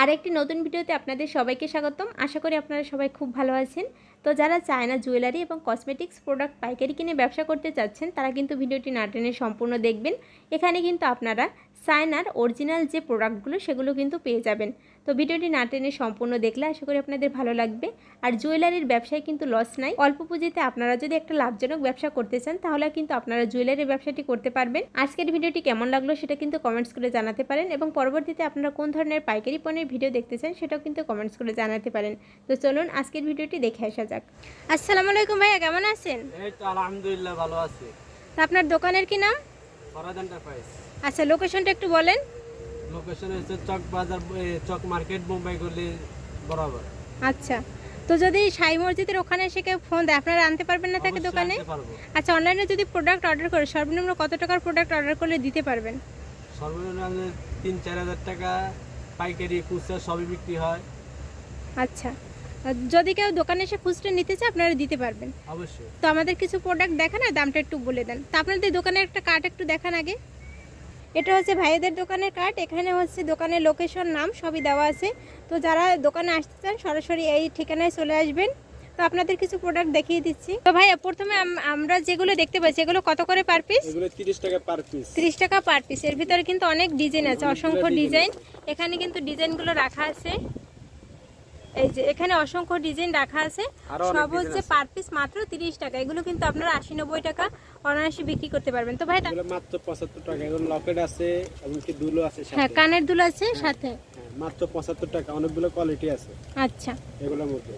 আর একটি নতুন ভিডিওতে আপনাদের সবাইকে স্বাগতম। আশা করি আপনারা সবাই খুব ভালো আছেন। তো যারা চায়না জুয়েলারি এবং কসমেটিক্স প্রোডাক্ট পাইকারি কিনে ব্যবসা করতে চাচ্ছেন, তারা কিন্তু ভিডিওটি না টেনে সম্পূর্ণ দেখবেন। এখানে কিন্তু আপনারা চায়নার অরিজিনাল যে প্রোডাক্টগুলো, সেগুলো কিন্তু পেয়ে যাবেন। তো ভিডিওটি না টেনে সম্পূর্ণ দেখলে আশা করি আপনাদের ভালো লাগবে। আর জুয়েলারির ব্যবসায় কিন্তু লস নাই। অল্প পুঁজিতে আপনারা যদি একটা লাভজনক ব্যবসা করতে চান তাহলে কিন্তু আপনারা জুয়েলারির ব্যবসাটি করতে পারবেন। আজকের ভিডিওটি কেমন লাগল সেটা কিন্তু কমেন্টস করে জানাতে পারেন এবং পরবর্তীতে আপনারা কোন ধরনের পাইকারি পণ্যের ভিডিও দেখতে চান সেটাও কিন্তু কমেন্টস করে জানাতে পারেন। তো চলুন আজকের ভিডিওটি দেখে আসা যাক। আসসালামু আলাইকুম ভাইয়া কেমন আছেন? এই তো আলহামদুলিল্লাহ ভালো আছি। তা আপনার দোকানের কি নাম? ফরাদ এন্টারপ্রাইজ আচ্ছা লোকেশনটা একটু বলেন। লোকেশন হচ্ছে চক বাজার চক মার্কেট মুম্বাই গলি বরাবর। আচ্ছা। তো যদি সাই মসজিদের ওখানে এসে কেউ ফোন দেয় আপনারা আনতে পারবেন না তাকে দোকানে? আচ্ছা অনলাইনে যদি প্রোডাক্ট অর্ডার করে সর্বনিম্ন কত টাকার প্রোডাক্ট অর্ডার করলে দিতে পারবেন? সর্বনিম্ন আমাদের তিন চার হাজার টাকা পাইকারি খুচরা সবই বিক্রি হয়। আচ্ছা। যদি কেউ দোকানে এসে খুচরো নিতে চায় আপনারা দিতে পারবেন। অবশ্যই। তো আমাদের কিছু প্রোডাক্ট দেখান আর দামটা একটু বলে দেন। তো আপনাদের দোকানের একটা কার্ড একটু দেখান আগে। এটা হচ্ছে ভাইদের দোকানের কার্ড এখানে হচ্ছে দোকানের লোকেশন নাম সবই দেওয়া আছে। তো যারা দোকানে আসতে চান সরাসরি এই ঠিকানায় চলে আসবেন। তো আপনাদের কিছু প্রোডাক্ট দেখিয়ে দিচ্ছি। তো ভাই প্রথমে আম- আমরা যেগুলো দেখতে পাচ্ছি এগুলো কত করে পার পিস এগুলো তিরিশ টাকা পার পিস ত্রিশ টাকা পার পিস এর ভিতরে কিন্তু অনেক ডিজাইন আছে অসংখ্য ডিজাইন এখানে কিন্তু ডিজাইনগুলো রাখা আছে। এই যে এখানে অসংখ্য ডিজাইন রাখা আছে। সব হচ্ছে। পার পিস মাত্র তিরিশ টাকা। এগুলো কিন্তু আপনারা আশি নব্বই টাকা অনায়াসে বিক্রি করতে পারবেন। তো ভাই এগুলো মাত্র পঁচাত্তর টাকা। এগুলো লকেট আছে এমনকি দুলো আছে সাথে। হ্যাঁ কানের দুল আছে সাথে। হ্যাঁ, মাত্র পঁচাত্তর টাকা। অনেকগুলো কোয়ালিটি আছে আচ্ছা। এগুলোর মধ্যে।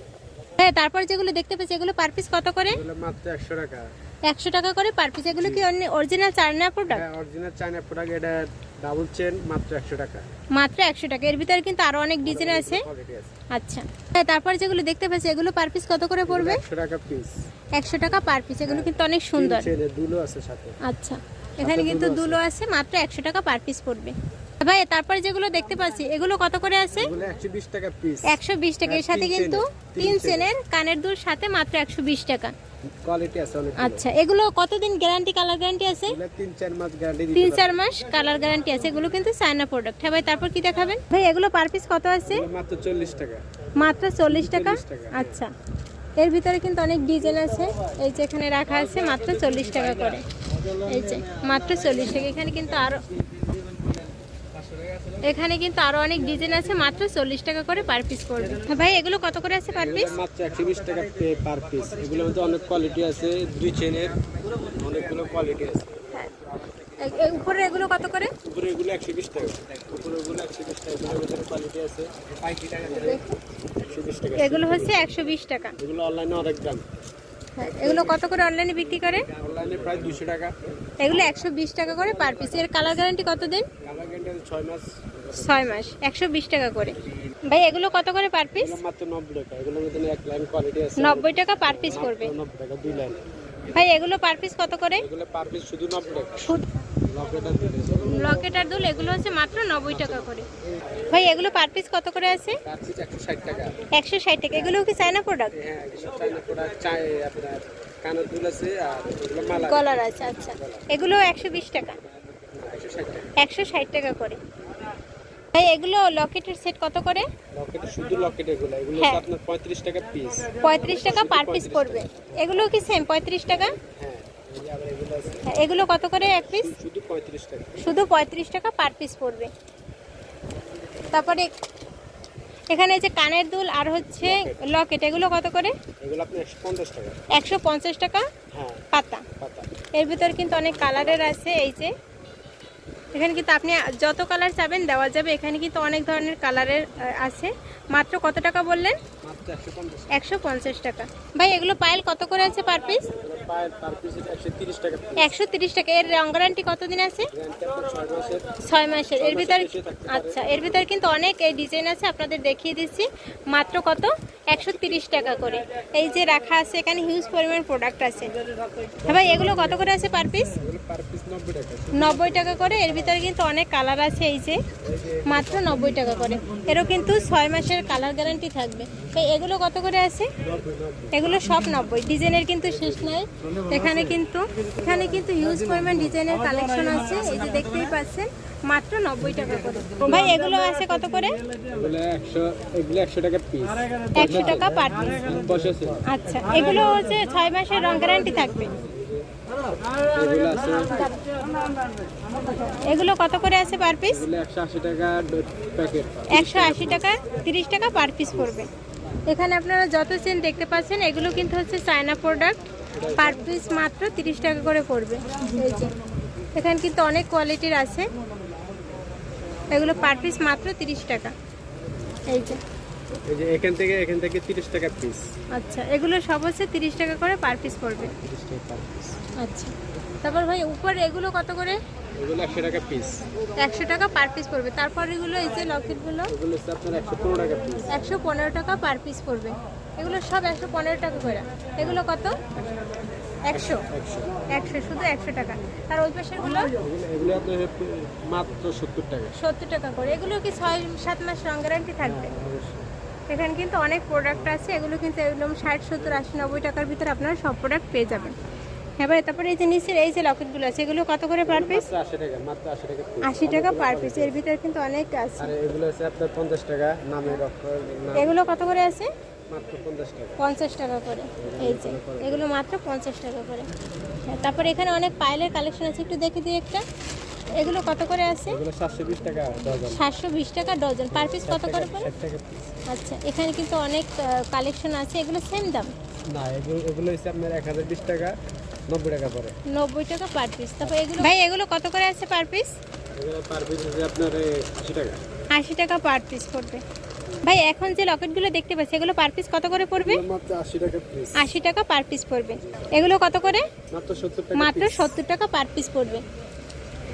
হ্যাঁ তারপর যেগুলো দেখতে পাচ্ছি এগুলো পার পিস কত করে? এগুলো মাত্র একশো টাকা। একশো টাকা করে পার পিস এগুলো কি অরিজিনাল চায়না প্রোডাক্ট হ্যাঁ অরিজিনাল চায়না প্রোডাক্ট এটা ডাবল চেন মাত্র একশো টাকা। মাত্র একশো টাকা। এর ভিতরে কিন্তু আরও অনেক ডিজাইন আছে। আচ্ছা। হ্যাঁ তারপর যেগুলো দেখতে পাচ্ছি এগুলো পার পিস কত করে পড়বে? একশো টাকা পিস একশো টাকা পার পিস এগুলো কিন্তু অনেক সুন্দর। দুলো আছে সাথে। আচ্ছা। এখানে কিন্তু দুলো আছে মাত্র একশো টাকা পার পিস পড়বে। ভাই তারপরে যেগুলো দেখতে পাচ্ছি এগুলো কত করে আছে? এগুলো একশো বিশ টাকা পিস একশো বিশ টাকা। এর হ্যাঁ, সাথে কিন্তু তিন চেনের কানের দুল সাথে মাত্র একশো বিশ টাকা। কোয়ালিটি আছে অনেক আচ্ছা এগুলো কতদিন গ্যারান্টি কালার গ্যারান্টি আছে? তিন চার মাস গ্যারান্টি তিন চার মাস কালার গ্যারান্টি আছে। এগুলো কিন্তু চায়না প্রোডাক্ট হ্যাঁ ভাই তারপর কি দেখাবেন? ভাই এগুলো পার পিস কত আছে? মাত্র চল্লিশ টাকা। মাত্র চল্লিশ টাকা? 40 টাকা। আচ্ছা। এর ভিতরে কিন্তু অনেক ডিজাইন আছে। এই যে এখানে রাখা আছে মাত্র চল্লিশ টাকা করে। এই যে মাত্র চল্লিশ টাকা। এখানে কিন্তু আরও এখানে কিন্তু আরও অনেক ডিজাইন আছে মাত্র চল্লিশ টাকা করে পার পিস পড়বে। হ্যাঁ ভাই এগুলো কত করে আছে পার পিস মাত্র একশো বিশ টাকা পার পিস এগুলোর মধ্যে অনেক কোয়ালিটি আছে দুই চেনের অনেকগুলো কোয়ালিটি আছে। উপরে এগুলো কত করে? উপরে এগুলো একশো বিশ টাকা। উপরে এগুলো একশো বিশ টাকা এগুলোর ভিতরে কোয়ালিটি আছে। একশো বিশ টাকা। এগুলো হচ্ছে একশো বিশ টাকা। এগুলো অনলাইনে অনেক দাম। হ্যাঁ, এগুলো কত করে অনলাইনে বিক্রি করে? অনলাইনে প্রায় দুশো টাকা। এগুলো একশো বিশ টাকা করে পার পিস এর কালার গ্যারান্টি কত দিন? কালার ছয় মাস। ছয় মাস একশো বিশ টাকা করে। ভাই এগুলো কত করে পার পিস মাত্র নব্বই টাকা। এগুলোর মধ্যে এক লাইন কোয়ালিটি আছে। নব্বই টাকা পার পিস করবে। নব্বই টাকা দুই লাইন ভাই এগুলো পার পিস কত করে? এগুলো পার পিস শুধু নব্বই টাকা। লকেট আর দুটো লকেট আর দুল এগুলো হচ্ছে মাত্র নব্বই টাকা করে। ভাই এগুলো পার পিস কত করে আছে? পার পিস একশো ষাট টাকা। একশো ষাট টাকা। এগুলো কি চায়না প্রোডাক্ট হ্যাঁ এসব প্রোডাক্ট চাই আপনার কানের দুল আছে আর কলার আছে আচ্ছা। এগুলো একশো বিশ টাকা। একশো ষাট টাকা করে। ভাই এগুলো লকেটের সেট কত করে? লকেট শুধু লকেট এগুলো। এগুলো হ্যাঁ। আপনার পঁয়ত্রিশ টাকা পিস পঁয়ত্রিশ টাকা পার পিস পড়বে। এগুলো কি সেম পঁয়ত্রিশ টাকা? হ্যাঁ এগুলো হ্যাঁ, এগুলো কত করে এক পিস শুধু পঁয়ত্রিশ টাকা। শুধু পঁয়ত্রিশ টাকা পার পিস পড়বে। তারপরে এখানে এই যে কানের দুল আর হচ্ছে লকেট। এগুলো কত করে? এগুলো আপনি একশো পঞ্চাশ টাকা। একশো পঞ্চাশ টাকা হ্যাঁ পাতা। পাতা। এর ভিতরে কিন্তু অনেক কালারের আছে এই যে। এখানে কিন্তু আপনি যত কালার চাবেন দেওয়া যাবে। এখানে কিন্তু অনেক ধরনের কালারের আছে। মাত্র কত টাকা বললেন? একশো পঞ্চাশ টাকা। ভাই এগুলো পায়েল কত করে আছে পার পিস? একশো তিরিশ টাকা এর রং গ্যারান্টি কতদিন আছে? ছয় মাসের। এর ভিতরে। আচ্ছা এর ভিতরে কিন্তু অনেক এই ডিজাইন আছে আপনাদের দেখিয়ে দিচ্ছি। মাত্র কত? একশো টাকা করে। এই যে রাখা আছে, এখানে হিউজ পরিমাণ প্রোডাক্ট আছে। হ্যাঁ ভাই, এগুলো কত করে আছে পার পিস নব্বই টাকা করে। এর ভিতরে কিন্তু অনেক কালার আছে এই যে, মাত্র নব্বই টাকা করে। এরও কিন্তু ছয় মাসের কালার গ্যারান্টি থাকবে। এই এগুলো কত করে আছে? এগুলো সব নব্বই। ডিজাইনের কিন্তু শেষ নাই। এখানে কিন্তু এখানে কিন্তু হিউজ পরিমাণ ডিজাইনের কালেকশন আছে। এই যে দেখতেই পাচ্ছেন মাত্র নব্বই টাকা করে। ভাই এগুলো আছে কত করে? এগুলো একশো এগুলো একশো টাকা পিস একশো টাকা পার পিস বসেছে আচ্ছা এগুলো হচ্ছে ছয় মাসের রং গ্যারান্টি থাকবে। এগুলো এগুলো কত করে আছে পার পিস এগুলো একশো আশি টাকা প্যাকেট একশো আশি টাকা তিরিশ টাকা পার পিস পড়বে। এখানে আপনারা যত চেন দেখতে পাচ্ছেন এগুলো কিন্তু হচ্ছে চায়না প্রোডাক্ট পার পিস মাত্র তিরিশ টাকা করে পড়বে। এই যে এখানে কিন্তু অনেক কোয়ালিটির আছে। এগুলো পার পিস মাত্র তিরিশ টাকা। এই যে। এই যে এখান থেকে এখান থেকে তিরিশ টাকা পিস আচ্ছা এগুলো সব হচ্ছে তিরিশ টাকা করে পার পিস পড়বে। তিরিশ টাকা পার পিস আচ্ছা। তারপর ভাই উপরে এগুলো কত করে? এগুলো একশো টাকা পিস একশো টাকা পার পিস পড়বে। তারপর এগুলো এই যে লকেটগুলো। এগুলো আপনার একশো পনেরো টাকা পিস একশো পনেরো টাকা পার পিস পড়বে। এগুলো সব একশো পনেরো টাকা করে। এগুলো কত? একশো। একশো। শুধু একশো টাকা। আর ওই এগুলো মাত্র সত্তর টাকা। সত্তর টাকা করে। এগুলো কি ছয় সাত মাস রং গ্যারান্টি থাকবে? এখানে কিন্তু অনেক প্রোডাক্ট আছে। এগুলো কিন্তু একদম ষাট সত্তর আশি নব্বই টাকার ভিতরে আপনারা সব প্রোডাক্ট পেয়ে যাবেন। হ্যাঁ ভাই তারপরে এই যে নিচের এই যে লকেটগুলো আছে এগুলো কত করে পার পিস আশি টাকা পার পিস এর ভিতরে কিন্তু অনেক আছে। এগুলো হচ্ছে আপনার পঞ্চাশ টাকা নামের এগুলো কত করে আছে? পঞ্চাশ টাকা। করে এই যে এগুলো মাত্র পঞ্চাশ টাকা করে। হ্যাঁ, তারপর এখানে অনেক পাইলের কালেকশন আছে একটু দেখে দিই একটা। এগুলো কত করে আছে? সাতশো বিশ টাকা ডজন। পার পিস কত করে পড়ে ষাট টাকা পিস আচ্ছা এখানে কিন্তু অনেক কালেকশন আছে এগুলো সেম দাম? না এগুলো হচ্ছে আপনার এক হাজার বিশ টাকা নব্বই টাকা পরে নব্বই টাকা পার পিস। তারপর এগুলো ভাই এগুলো কত করে আছে পার পিস? পার পিস আপনার আশি টাকা। আশি টাকা পার পিস পড়বে। ভাই এখন যে লকেটগুলো দেখতে পাচ্ছি এগুলো পার পিস কত করে পড়বে? আশি টাকা পার পিস পড়বে। এগুলো কত করে? মাত্র সত্তর টাকা পার পিস পড়বে।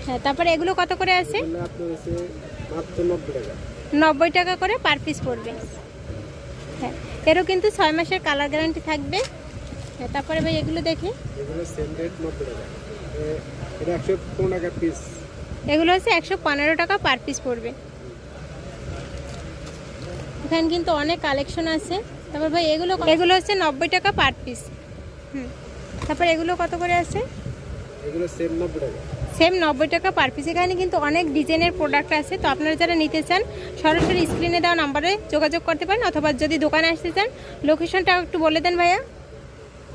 হ্যাঁ তারপরে এগুলো কত করে আছে? নব্বই টাকা। করে পার পিস পড়বে। হ্যাঁ এরও কিন্তু ছয় মাসের কালার গ্যারান্টি থাকবে। হ্যাঁ তারপরে ভাই এগুলো দেখি। এগুলো হচ্ছে একশো পনেরো টাকা পার পিস পড়বে। এখানে কিন্তু অনেক কালেকশন আছে। তারপর ভাই এগুলো এগুলো হচ্ছে নব্বই টাকা পার পিস হুম। তারপর এগুলো কত করে আছে? এগুলো সেম নব্বই টাকা। সেম নব্বই টাকা পার পিস এখানে কিন্তু অনেক ডিজাইনের প্রোডাক্ট আছে। তো আপনারা যারা নিতে চান সরাসরি স্ক্রিনে দেওয়া নাম্বারে যোগাযোগ করতে পারেন অথবা যদি দোকানে আসতে চান লোকেশনটা একটু বলে দেন ভাইয়া।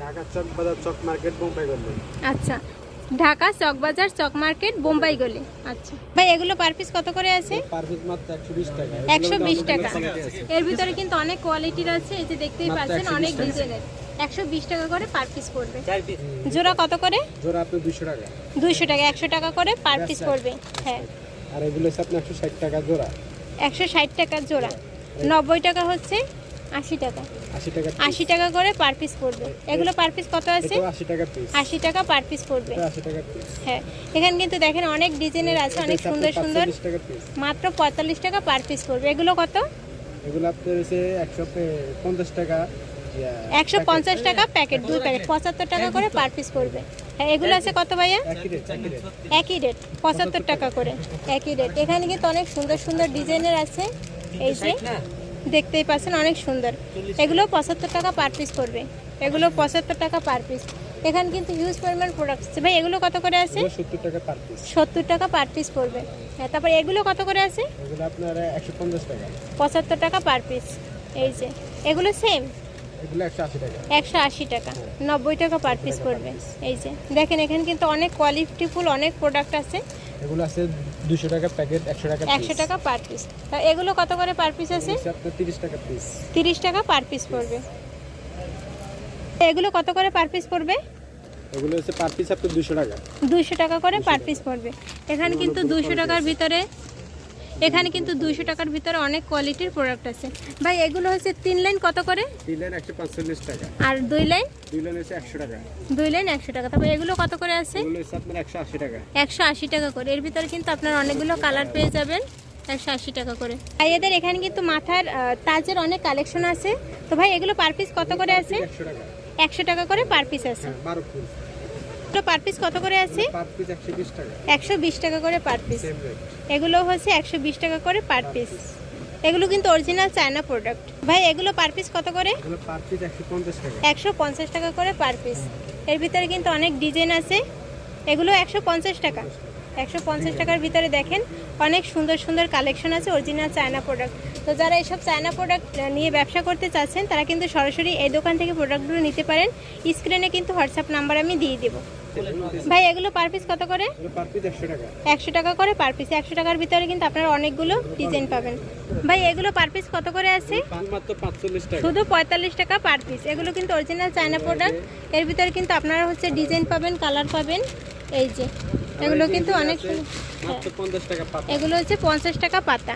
ঢাকা চক বাজার চক মার্কেট বোম্বাই গল্লি আচ্ছা। ঢাকা চকবাজার চক মার্কেট বোম্বাই গলি। আচ্ছা। ভাই এগুলো পার পিস কত করে আছে? পার পিস মাত্র একশো বিশ টাকা। একশো বিশ টাকা। এর ভিতরে কিন্তু অনেক কোয়ালিটির আছে এই যে দেখতেই পাচ্ছেন অনেক টাকা। ডিজাইনের একশো বিশ টাকা করে পার পিস পড়বে। জোড়া কত করে? জোড়া আপনার দুশো টাকা। দুইশো টাকা একশো টাকা করে পার পিস পড়বে। হ্যাঁ। আর এগুলো হচ্ছে আপনার একশো ষাট টাকা জোড়া। একশো ষাট টাকার জোড়া। নব্বই টাকা হচ্ছে আশি টাকা। আশি টাকা আশি টাকা করে পার পিস পড়বে। এগুলো পার পিস কত আছে? আশি টাকা পিস আশি টাকা পার পিস পড়বে। আশি টাকা পিস হ্যাঁ এখানে কিন্তু দেখেন অনেক ডিজাইনের আছে অনেক সুন্দর সুন্দর। মাত্র পঁয়তাল্লিশ টাকা পার পিস পড়বে। এগুলো কত? এগুলো আপনার হচ্ছে একশো পঞ্চাশ টাকা। একশো পঞ্চাশ টাকা প্যাকেট দুই প্যাকেট পঁচাত্তর টাকা করে পার পিস পড়বে। হ্যাঁ এগুলো আছে কত ভাইয়া? একই রেট পঁচাত্তর টাকা করে। একই রেট এখানে কিন্তু অনেক সুন্দর সুন্দর ডিজাইনের আছে। এই যে দেখতেই পাচ্ছেন অনেক সুন্দর। এগুলো পঁচাত্তর টাকা পার পিস পড়বে। এগুলো পঁচাত্তর টাকা পার পিস এখানে কিন্তু হিউজ পরিমাণ প্রোডাক্ট আছে ভাই এগুলো কত করে আছে? সত্তর টাকা পার পিস সত্তর টাকা পার পিস পড়বে। হ্যাঁ তারপর এগুলো কত করে আছে? এগুলো আপনার একশো পঞ্চাশ টাকা। পঁচাত্তর টাকা পার পিস এই যে এগুলো সেম একশো আশি টাকা। টাকা। নব্বই টাকা পার পিস পড়বে। এই যে দেখেন এখানে কিন্তু অনেক কোয়ালিটিফুল অনেক প্রোডাক্ট আছে। এগুলো আছে দুশো টাকা প্যাকেট একশো টাকা একশো টাকা পার পিস এগুলো কত করে পার পিস আছে? পিস আপনার তিরিশ টাকা পিস তিরিশ টাকা পার পিস পড়বে। এগুলো কত করে পার পিস পড়বে? এগুলো হচ্ছে পার পিস আপনার দুশো টাকা। দুইশো টাকা করে পার পিস পড়বে। এখানে কিন্তু দুইশো টাকার ভিতরে এখানে কিন্তু দুইশো টাকার ভিতরে অনেক কোয়ালিটির প্রোডাক্ট আছে। ভাই এগুলো হচ্ছে তিন লাইন কত করে? তিন লাইন একশো পঁয়তাল্লিশ টাকা। আর দুই লাইন দুই লাইন হচ্ছে একশো টাকা। দুই লাইন একশো টাকা। তারপর এগুলো কত করে আছে? একশো আশি টাকা। একশো আশি টাকা করে। এর ভিতরে কিন্তু আপনার অনেকগুলো কালার পেয়ে যাবেন। একশো আশি টাকা করে। ভাই এদের এখানে কিন্তু মাথার তাজের অনেক কালেকশন আছে। তো ভাই এগুলো পার পিস কত করে আছে? একশো টাকা। করে পার পিস আছে। হ্যাঁ বারো ফুল তো পার পিস কত করে আছে? একশো বিশ টাকা। করে পার পিস এগুলো হচ্ছে একশো বিশ টাকা করে পার পিস এগুলো কিন্তু অরিজিনাল চায়না প্রোডাক্ট ভাই এগুলো পার পিস কত করে? একশো পঞ্চাশ টাকা। করে পার পিস এর ভিতরে কিন্তু অনেক ডিজাইন আছে। এগুলো একশো পঞ্চাশ টাকা। একশো পঞ্চাশ টাকার ভিতরে দেখেন অনেক সুন্দর সুন্দর কালেকশন আছে অরিজিনাল চায়না প্রোডাক্ট তো যারা এইসব চায়না প্রোডাক্ট নিয়ে ব্যবসা করতে চাচ্ছেন তারা কিন্তু সরাসরি এই দোকান থেকে প্রোডাক্টগুলো নিতে পারেন। স্ক্রিনে কিন্তু হোয়াটসঅ্যাপ নাম্বার আমি দিয়ে দেবো। ভাই এগুলো পার পিস কত করে? একশো টাকা। করে পার পিস একশো টাকার ভিতরে কিন্তু আপনারা অনেকগুলো ডিজাইন পাবেন। ভাই এগুলো পার পিস কত করে আছে? শুধু পঁয়তাল্লিশ টাকা পার পিস এগুলো কিন্তু অরিজিনাল চায়না প্রোডাক্টের ভিতরে কিন্তু আপনারা হচ্ছে ডিজাইন পাবেন কালার পাবেন। এই যে এগুলো কিন্তু অনেক হ্যাঁ, পঞ্চাশ টাকা পাতা। এগুলো হচ্ছে পঞ্চাশ টাকা পাতা।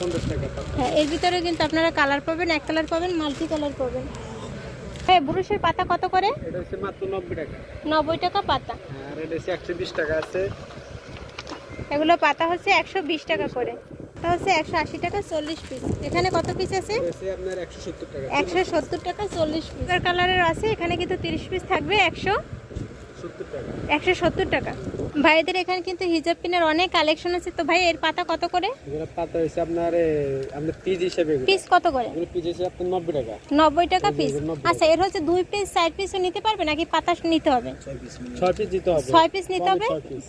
পঞ্চাশ টাকা পাতা। হ্যাঁ এর ভিতরে কিন্তু আপনারা কালার পাবেন এক কালার পাবেন মাল্টি কালার পাবেন। হ্যাঁ ব্রুশের পাতা কত করে? নব্বই টাকা। পাতা। এগুলো পাতা হচ্ছে একশো বিশ টাকা করে। হচ্ছে একশো আশি টাকা চল্লিশ পিস এখানে কত পিস আছে? একশো সত্তর টাকা। চল্লিশ পিস কালারের আছে এখানে কিন্তু তিরিশ পিস থাকবে একশো সত্তর একশো সত্তর টাকা। ভাইদের এখানে কিন্তু হিজাব পিনের অনেক কালেকশন আছে। তো ভাই এর পাতা কত করে? এগুলো পাতা হচ্ছে আপনার এ, পিস হিসেবে পিস কত করে? পিস হিসেবে আপনার নব্বই টাকা। নব্বই টাকা পিস আচ্ছা এর হচ্ছে দুই পিস চার পিসও নিতে পারবে নাকি পাতা নিতে হবে? ছয় পিস দিতে হবে। ছয় পিস নিতে হবে?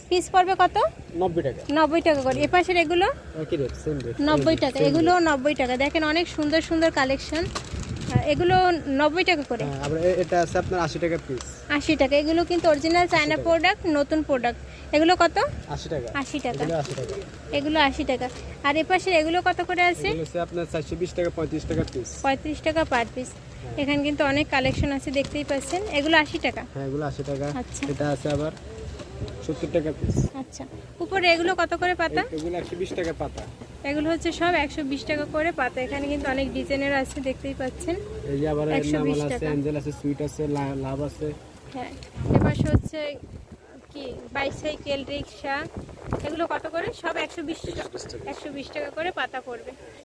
পিস পড়বে কত? নব্বই টাকা। নব্বই টাকা করে। এ পাশের এগুলো? একই রেট সেম রেট নব্বই টাকা। এগুলো নব্বই টাকা। দেখেন অনেক সুন্দর সুন্দর কালেকশন এগুলো নব্বই টাকা করে। হ্যাঁ আবার এটা আছে আপনার আশি টাকা পিস আশি টাকা এগুলো কিন্তু অরিজিনাল চায়না প্রোডাক্ট নতুন প্রোডাক্ট এগুলো কত? আশি টাকা। আশি টাকা। এগুলো আশি টাকা। এগুলো আশি টাকা। আর এ পাশের এগুলো কত করে আছে? আপনার চারশো বিশ টাকা পঁয়ত্রিশ টাকা পিস পঁয়ত্রিশ টাকা পার পিস এখানে কিন্তু অনেক কালেকশন আছে দেখতেই পাচ্ছেন। এগুলো আশি টাকা। হ্যাঁ এগুলো আশি টাকা। আচ্ছা। এটা আছে আবার সত্তর টাকা পিস আচ্ছা। উপরে এগুলো কত করে পাতা? এগুলো একশো বিশ টাকা পাতা। এগুলো হচ্ছে সব একশো বিশ টাকা করে পাতা। এখানে কিন্তু অনেক ডিজাইনের আছে দেখতেই পাচ্ছেন। এই যে আবার নামাল আছে টাকা। অ্যাঞ্জেল আছে সুইট আছে লাভ আছে। হ্যাঁ এবার হচ্ছে কি বাইসাইকেল রিক্সা এগুলো কত করে? সব একশো বিশ একশো বিশ টাকা করে পাতা পড়বে।